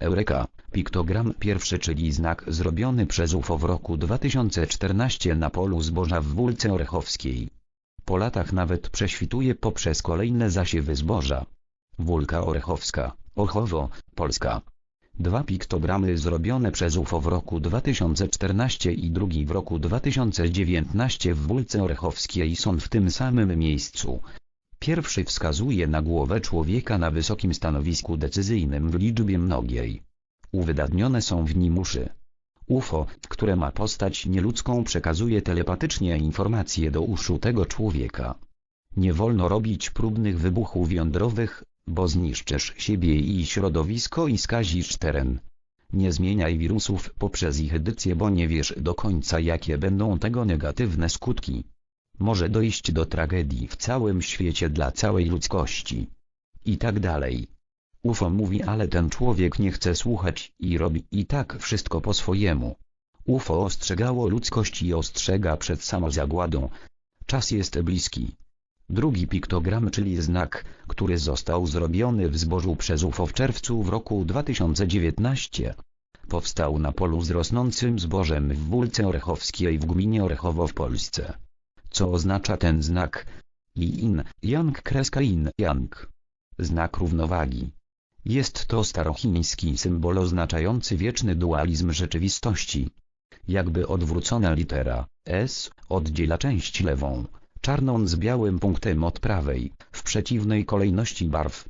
Eureka, piktogram pierwszy czyli znak zrobiony przez UFO w roku 2014 na polu zboża w Wólce Orechowskiej. Po latach nawet prześwituje poprzez kolejne zasiewy zboża. Wólka Orechowska, Orchowo, Polska. Dwa piktogramy zrobione przez UFO w roku 2014 i drugi w roku 2019 w Wólce Orechowskiej są w tym samym miejscu. Pierwszy wskazuje na głowę człowieka na wysokim stanowisku decyzyjnym w liczbie mnogiej. Uwydatnione są w nim uszy. UFO, które ma postać nieludzką przekazuje telepatycznie informacje do uszu tego człowieka. Nie wolno robić próbnych wybuchów jądrowych, bo zniszczysz siebie i środowisko i skazisz teren. Nie zmieniaj wirusów poprzez ich edycję, bo nie wiesz do końca jakie będą tego negatywne skutki. Może dojść do tragedii w całym świecie dla całej ludzkości. I tak dalej. UFO mówi ale ten człowiek nie chce słuchać i robi i tak wszystko po swojemu. UFO ostrzegało ludzkość i ostrzega przed samozagładą. Czas jest bliski. Drugi piktogram czyli znak, który został zrobiony w zbożu przez UFO w czerwcu w roku 2019. Powstał na polu z rosnącym zbożem w Wólce Orechowskiej w gminie Orechowo w Polsce. Co oznacza ten znak? Yin, Yang kreska Yin Yang. Znak równowagi. Jest to starochiński symbol oznaczający wieczny dualizm rzeczywistości. Jakby odwrócona litera S oddziela część lewą, czarną z białym punktem od prawej, w przeciwnej kolejności barw.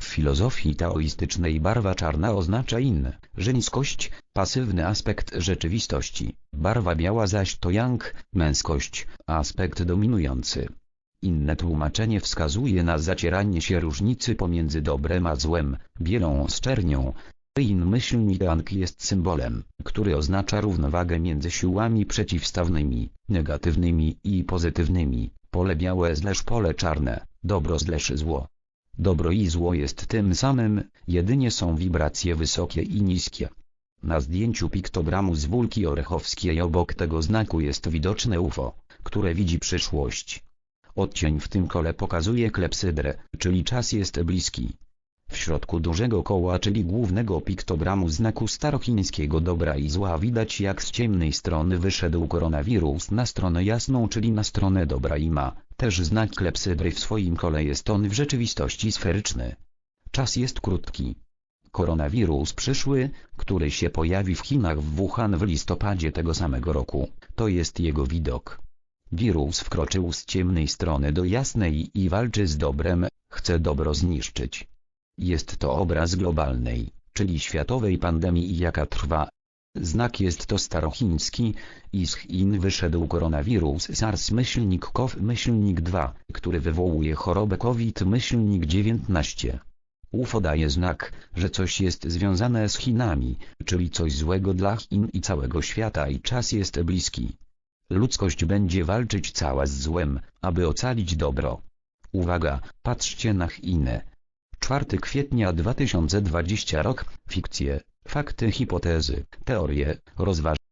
W filozofii taoistycznej barwa czarna oznacza in, żeńskość, pasywny aspekt rzeczywistości, barwa biała zaś to yang, męskość, aspekt dominujący. Inne tłumaczenie wskazuje na zacieranie się różnicy pomiędzy dobrem a złem, bielą z czernią. In myślnik yang jest symbolem, który oznacza równowagę między siłami przeciwstawnymi, negatywnymi i pozytywnymi, pole białe zleż pole czarne, dobro zleż zło. Dobro i zło jest tym samym, jedynie są wibracje wysokie i niskie. Na zdjęciu piktogramu z Wólki Orechowskiej obok tego znaku jest widoczne UFO, które widzi przyszłość. Odcień w tym kole pokazuje klepsydrę, czyli czas jest bliski. W środku dużego koła czyli głównego piktogramu znaku starochińskiego dobra i zła widać jak z ciemnej strony wyszedł koronawirus na stronę jasną czyli na stronę dobra i ma, też znak klepsydry w swoim kole jest on w rzeczywistości sferyczny. Czas jest krótki. Koronawirus przyszły, który się pojawi w Chinach w Wuhan w listopadzie tego samego roku, to jest jego widok. Wirus wkroczył z ciemnej strony do jasnej i walczy z dobrem, chce dobro zniszczyć. Jest to obraz globalnej, czyli światowej pandemii jaka trwa. Znak jest to starochiński, i z Chin wyszedł koronawirus SARS-CoV-2, który wywołuje chorobę COVID-19. UFO daje znak, że coś jest związane z Chinami, czyli coś złego dla Chin i całego świata i czas jest bliski. Ludzkość będzie walczyć cała z złem, aby ocalić dobro. Uwaga, patrzcie na Chiny. 4 kwietnia 2020 rok, fikcje, fakty hipotezy, teorie, rozważania.